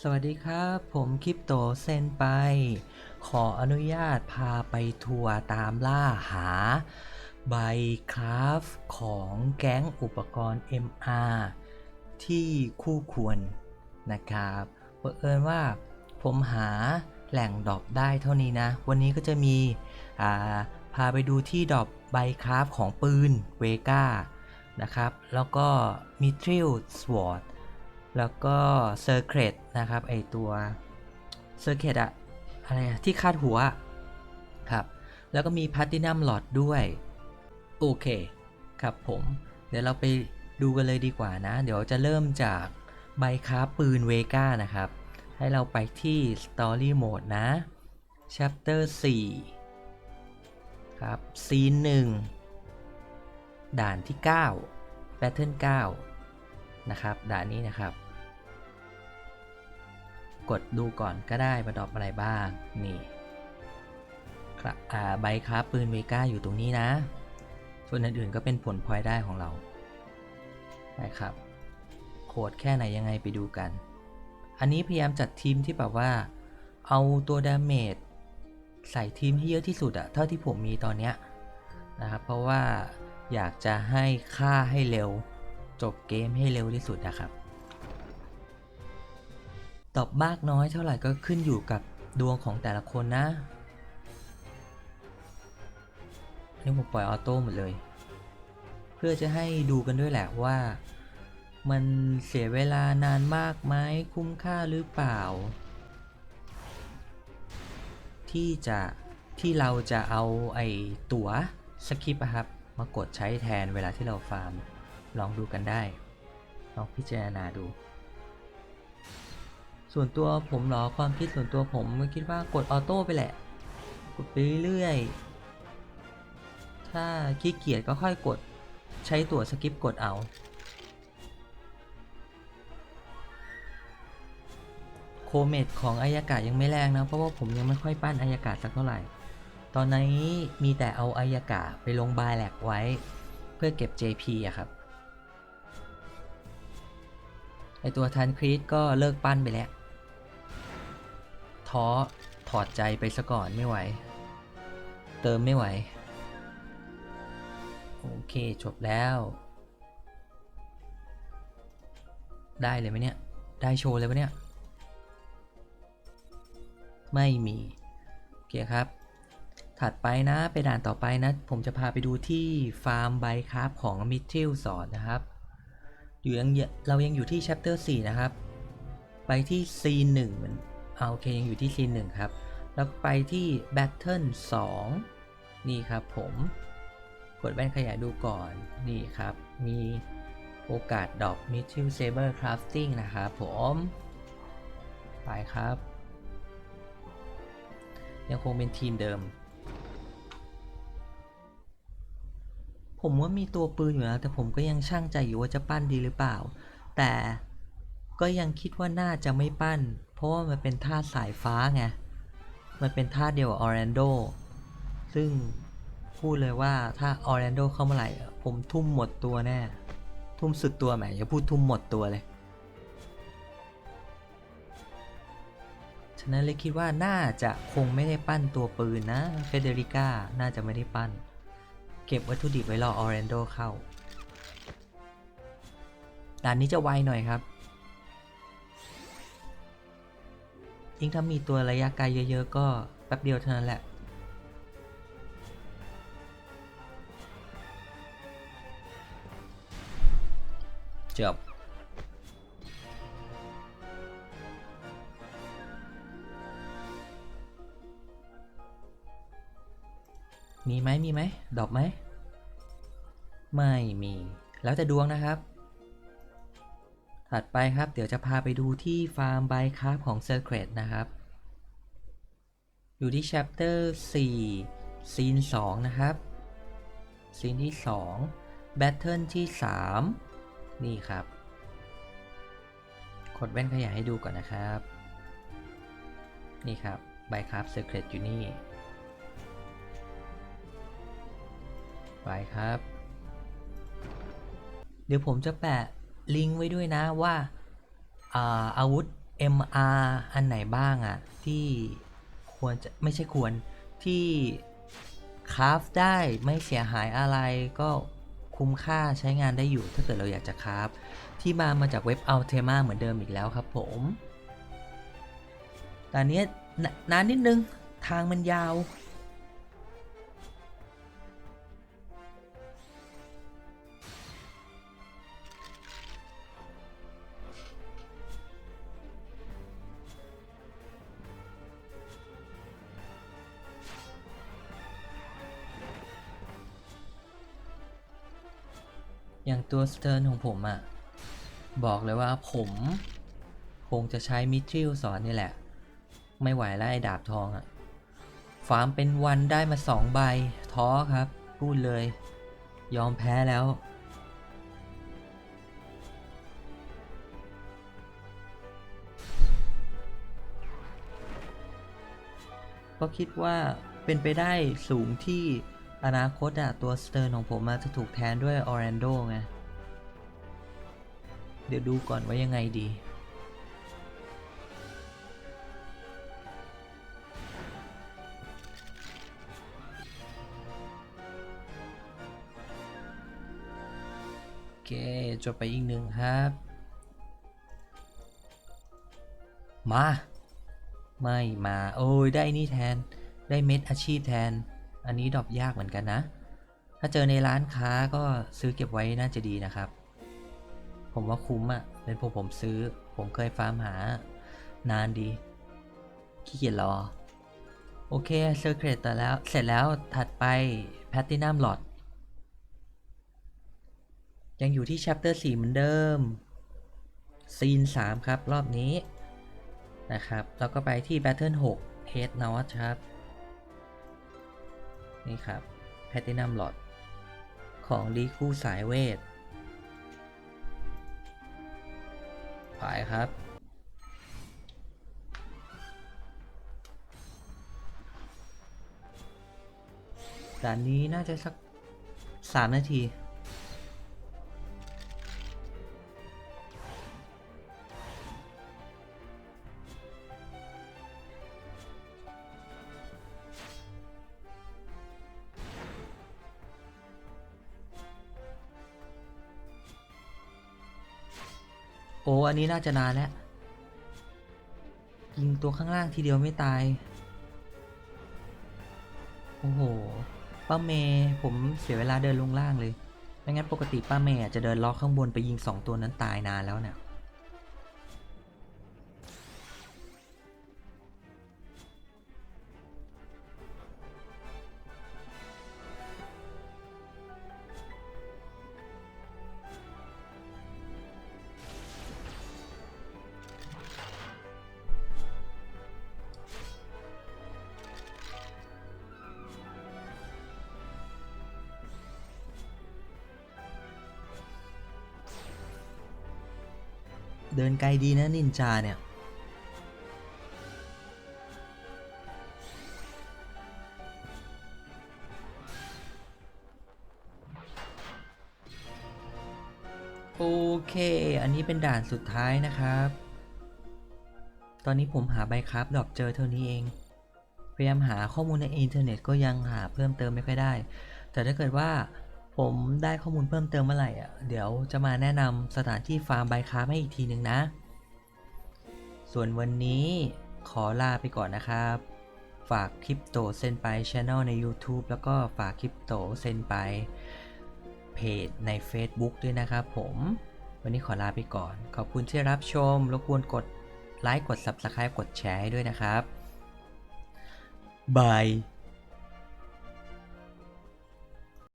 สวัสดีครับ ผมคริปโตเซนไป ขออนุญาตพาไปทัวร์ตามล่าหา ใบคราฟของแก๊งอุปกรณ์ MR ที่คู่ควรนะครับเผอิญว่าผมหาแหล่งดรอปได้เท่านี้นะ วันนี้ก็จะมีาพาไปดูที่ดรอปใบคราฟของปืนเวก้านะครับ แล้วก็มิทริลสวอร์ด แล้วก็เซอร์เครตนะครับไอตัวเซอร์เครตอะอะไรอะที่คาดหัวครับ แล้วก็มีพ l ตตินัมหลอดด้วย โอเค ครับผม เดี๋ยวเราไปดูกันเลยดีกว่านะ เดี๋ยวจะเริ่มจากใบค้าปืนเวกานะครับ ให้เราไปที่ Story Mode นะ Chapter 4 ครับ Scene 1 ด่านที่9 Battle 9นะครับ ด่านนี้นะครับ กดดูก่อนก็ได้ประดอบอะไรบ้าง นี่ครับใบค้าปืนเวก้าอยู่ตรงนี้นะ ส่วนอื่นๆก็เป็นผลพลอยได้ของเรานะครับโหดแค่ไหนยังไงไปดูกัน อันนี้พยายามจัดทีมที่แบบว่า เอาตัวดาเมจใส่ทีมให้เยอะที่สุดอะเท่าที่ผมมีตอนเนี้ยนะครับ เพราะว่าอยากจะให้ฆ่าให้เร็ว จบเกมให้เร็วที่สุดนะครับ ตอบมากน้อยเท่าไหร่ก็ขึ้นอยู่กับดวงของแต่ละคนนะนี่ผมปล่อยออโต้หมดเลย เพื่อจะให้ดูกันด้วยแหละว่า มันเสียเวลานานมากไหมคุ้มค่าหรือเปล่า ที่จะที่เราจะเอาไอ้ตั๋วสคริปต์อะครับ มากดใช้แทนเวลาที่เราฟาร์ม ลองดูกันได้ ลองพิจารณาดู ส่วนตัวผมเหรอความคิดส่วนตัวผมก็คิดว่ากดออโต้ไปแหละ กดไปเรื่อยๆ ถ้าขี้เกียจก็ค่อยกดใช้ตัวสกิปกดเอา โคเมดของอายากาศยังไม่แรงนะ เพราะว่าผมยังไม่ค่อยปั้นอายากาศสักเท่าไหร่ ตอนนี้มีแต่เอาอายากาศไปลงบายแลกไว้ เพื่อเก็บ JP อะครับไอตัวทันครีตก็เลิกปั้นไปแล้ว ท้อถอดใจไปซะก่อนไม่ไหว เติมไม่ไหว โอเคจบแล้ว ได้เลยไหมเนี่ย ได้โชว์เลยปะเนี่ย ไม่มี โอเคครับ ถัดไปนะไปด่านต่อไปนะ ผมจะพาไปดูที่ฟาร์มไบคราฟของมิทิลสอนนะครับ อยู่ยังเรายังอยู่ที่ chapter 4 นะครับ ไปที่ scene 1เหมือน เอาโอเคยังอยู่ที่ scene 1ครับ แล้วไปที่ battle 2นี่ครับผมกดแว่นขยายดูก่อนนี่ครับ มีโอกาสดอก m i t h i l Saber Crafting นะครับผม ไปครับ ยังคงเป็นทีมเดิม ผมว่ามีตัวปืนอยู่แล้วแต่ผมก็ยังช่างใจอยู่ว่าจะปั้นดีหรือเปล่า แต่ก็ยังคิดว่าน่าจะไม่ปั้น เพราะว่ามันเป็นท่าสายฟ้าไง มันเป็นท่าเดียวกับออร์แลนโด ซึ่งพูดเลยว่าถ้าออร์แลนโดเข้ามาไหร่ผมทุ่มหมดตัวแน่ ทุ่มสุดตัวแหมอย่าพูดทุ่มหมดตัวเลย ฉะนั้นเลยคิดว่าน่าจะคงไม่ได้ปั้นตัวปืนนะ เฟเดริก้า น่าจะไม่ได้ปั้น เก็บวัตถุดิบไว้รอออร์แลนโดเข้าด่านนี้จะไวหน่อยครับ งถ้ามีตัวระยะไกลเยอะๆ ก็แป๊บเดียวเท่านั้นแหละ จบ มีไหมมีไหม ดอกไหม ไม่มี แล้วแต่ดวงนะครับ ถัดไปครับ เดี๋ยวจะพาไปดูที่ฟาร์มไบคราฟของ Secret นะครับ อยู่ที่ Chapter 4 Scene 2 นะครับ Scene ที่ 2 Battle ที่ 3 นี่ครับกดแว่นขยายให้ดูก่อนนะครับ นี่ครับไบคราฟ Secret อยู่นี่ไปครับ เดี๋ยวผมจะแปะ ลิงก์ไว้ด้วยนะว่าอาอาวุธ MR อันไหนบ้างอะที่ควรจะไม่ใช่ควรที่คราฟได้ไม่เสียหายอะไรก็คุ้มค่าใช้งานได้อยู่ถ้าเกิดเราอยากจะคราฟที่มามาจากเว็บ Altema เหมือนเดิมอีกแล้วครับผมแต่อันเนี้ยนนานนิดนึงทางมันยาว อย่างตัวสเต r ร์นของผมอะ่ะ บอกเลยว่าผมคงจะใช้มิทริลสอนนี่แหละ ไม่ไหวแล้วไอ้ดาบทองอะ่ะ ฟาร์มเป็นวันได้มาสองใบ ท้อครับ พูดเลย ยอมแพ้แล้วเพราะคิดว่าเป็นไปได้สูงที่ อนาคตอะตัวสเตอร์นของผมอะจะถูกแทนด้วยออร์แลนโดไง เดี๋ยวดูก่อนว่ายังไงดี โอเค จบไปอีกหนึ่งครับ มา ไม่มา โอ้ย ได้นี่แทน ได้เม็ดอาชีพแทน อันนี้ดรอปยากเหมือนกันนะ ถ้าเจอในร้านค้าก็ซื้อเก็บไว้น่าจะดีนะครับ ผมว่าคุ้มอะ่ะ เป็นผมผมซื้อ ผมเคยฟาร์มหานานดี ขี้เกียจรอ โอเคเซอร์เกรตแต่แล้ว เสร็จแล้วถัดไปแพ t ตินัมหลอดยังอยู่ที่ chapter 4 เหมือนเดิม ซีน 3 ครับ รอบนี้ นะครับ แล้วก็ไปที่ Battle 6 Head Notch ครับ นี่ครับแพตตินัมหลอดของดีคู่สายเวทผายครับ ด่านนี้น่าจะสัก 3 นาที โอ้อันนี้น่าจะนานแล้ว ยิงตัวข้างล่างทีเดียวไม่ตาย โอ้โห ป้าเมย์ผมเสียเวลาเดินลงล่างเลย ไม่งั้นปกติป้าเมย์จะเดินล็อกข้างบนไปยิงสองตัวนั้นตายนานแล้วเนี่ย เดินไกลดีนะนินจาเนี่ย โอเค อันนี้เป็นด่านสุดท้ายนะครับ ตอนนี้ผมหาใบครับดรอปเจอเท่านี้เอง พยายามหาข้อมูลในอินเทอร์เน็ตก็ยังหาเพิ่มเติมไม่ค่อยได้ แต่ถ้าเกิดว่า ผมได้ข้อมูลเพิ่มเติมเมื่อไหร่อะ เดี๋ยวจะมาแนะนำสถานที่ฟาร์มใบค้าให้อีกทีหนึ่งนะ ส่วนวันนี้ขอลาไปก่อนนะครับ ฝากคริปโตเซนไปช anel ใน YouTube แล้วก็ฝากคริปโตเซนไปเพจใน Facebook ด้วยนะครับผม วันนี้ขอลาไปก่อน ขอบคุณที่รับชม รบกวนกดไลค์ กด Subscribe กดแชร์ให้ด้วยนะครับบาย